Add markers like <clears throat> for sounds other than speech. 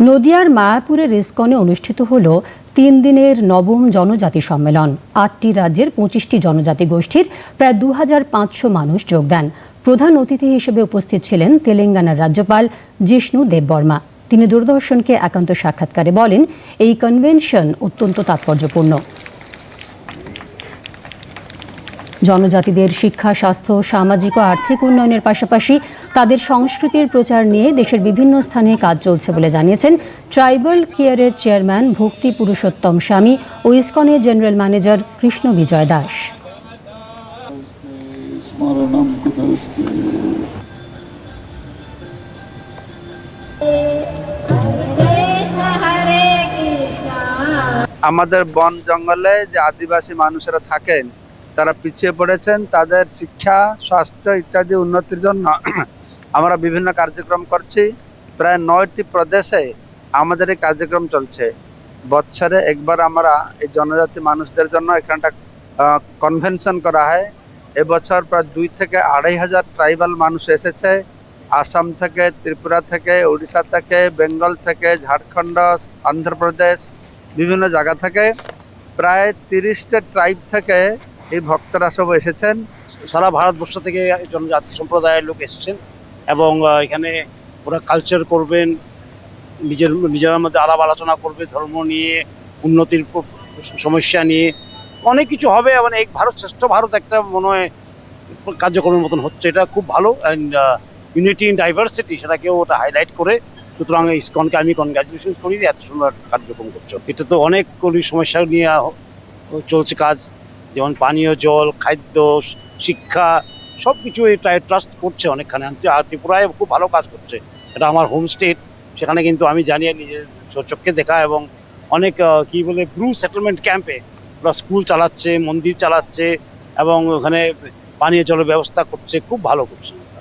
নদিয়ার মায়াপুরের রেসকনে অনুষ্ঠিত হল তিন দিনের নবম জনজাতি সম্মেলন। আটটি রাজ্যের পঁচিশটি জনজাতি গোষ্ঠীর প্রায় দু পাঁচশো মানুষ যোগ দেন। প্রধান অতিথি হিসেবে উপস্থিত ছিলেন তেলেঙ্গানার রাজ্যপাল জিষ্ণু দেববর্মা। তিনি দূরদর্শনকে একান্ত সাক্ষাৎকারে বলেন, এই কনভেনশন অত্যন্ত তাৎপর্যপূর্ণ। জনজাতিদের শিক্ষা স্বাস্থ্য সামাজিক ও আর্থিক উন্নয়নের পাশাপাশি তাদের সংস্কৃতির প্রচার নিয়ে দেশের বিভিন্ন স্থানে কাজ চলছে বলে জানিয়েছেন ট্রাইবাল কেয়ারের চেয়ারম্যান ভক্তি পুরুষোত্তম স্বামী ও ইসকনের জেনারেল ম্যানেজার কৃষ্ণ বিজয় দাস। আমাদের বন জঙ্গলে যে আদিবাসী মানুষেরা থাকেন তারা পিছিয়ে পড়েছেন, তাদের শিক্ষা, স্বাস্থ্য ইত্যাদি উন্নতির জন্য <clears throat> আমরা বিভিন্ন কার্যক্রম করছি। প্রায় নয়টি প্রদেশে আমাদের এই কার্যক্রম চলছে। বছরে একবার আমরা এই জনজাতি মানুষদের জন্য এখানটা কনভেনশন করা হয়। এবছর প্রায় দুই থেকে আড়াই হাজার ট্রাইবাল মানুষ এসেছে। আসাম থেকে, ত্রিপুরা থেকে, উড়িষ্যা থেকে, বেঙ্গল থেকে, ঝাড়খণ্ড অন্ধ্রপ্রদেশ বিভিন্ন জায়গা থেকে। প্রায় তিরিশটা ট্রাইব থেকে এই ভক্তরা সব এসেছেন। সারা ভারতবর্ষ থেকে জনজাতি সম্প্রদায়ের লোক এসেছেন এবং এখানে ওরা কালচার করবেন, নিজের নিজের মধ্যে আলাপ আলোচনা করবে, ধর্ম নিয়ে, উন্নতির সমস্যা নিয়ে। অনেক কিছু হবে মানে এক ভারত, শ্রেষ্ঠ ভারত একটা মনে হয় কার্যক্রমের মতন হচ্ছে। এটা খুব ভালো অ্যান্ড ইউনিটি ইন ডাইভার্সিটি সেটাকেও ওটা হাইলাইট করে। সুতরাং ইসকনকে আমি কনগ্রাচুলেশন করি এত সুন্দর কার্যক্রম করছ। এটা তো অনেক সমস্যা নিয়ে চলছে কাজ। যেমন পানীয় জল, খাদ্য, শিক্ষা সব কিছু এটা ট্রাস্ট করছে অনেকখানে। আর ত্রিপুরায় খুব ভালো কাজ করছে। এটা আমার হোম স্টেট সেখানে কিন্তু আমি জানি নিজের চোখকে দেখা এবং অনেক কি বলে ব্রু সেটেলমেন্ট ক্যাম্পে ওরা স্কুল চালাচ্ছে, মন্দির চালাচ্ছে এবং ওখানে পানীয় জলের ব্যবস্থা করছে, খুব ভালো করছে।